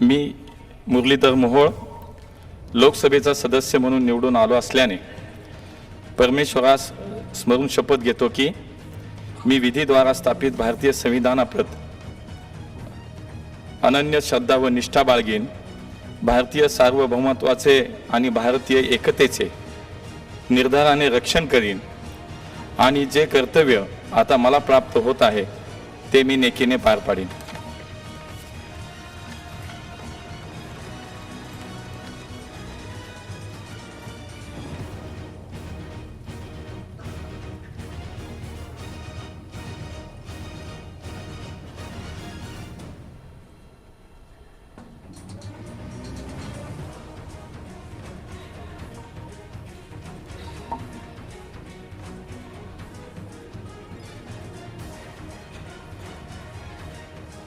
मी मुरलीधर मोहोळ लोकसभेचा सदस्य म्हणून निवडून आलो असल्याने परमेश्वरास स्मरून शपथ घेतो की मी विधीद्वारा स्थापित भारतीय संविधानाप्रत अनन्य श्रद्धा व निष्ठा बाळगीन भारतीय सार्वभौमत्वाचे आणि भारतीय एकतेचे निर्धाराने रक्षण करीन आणि जे कर्तव्य आता मला प्राप्त होत आहे ते मी नेकीने पार पाडीन.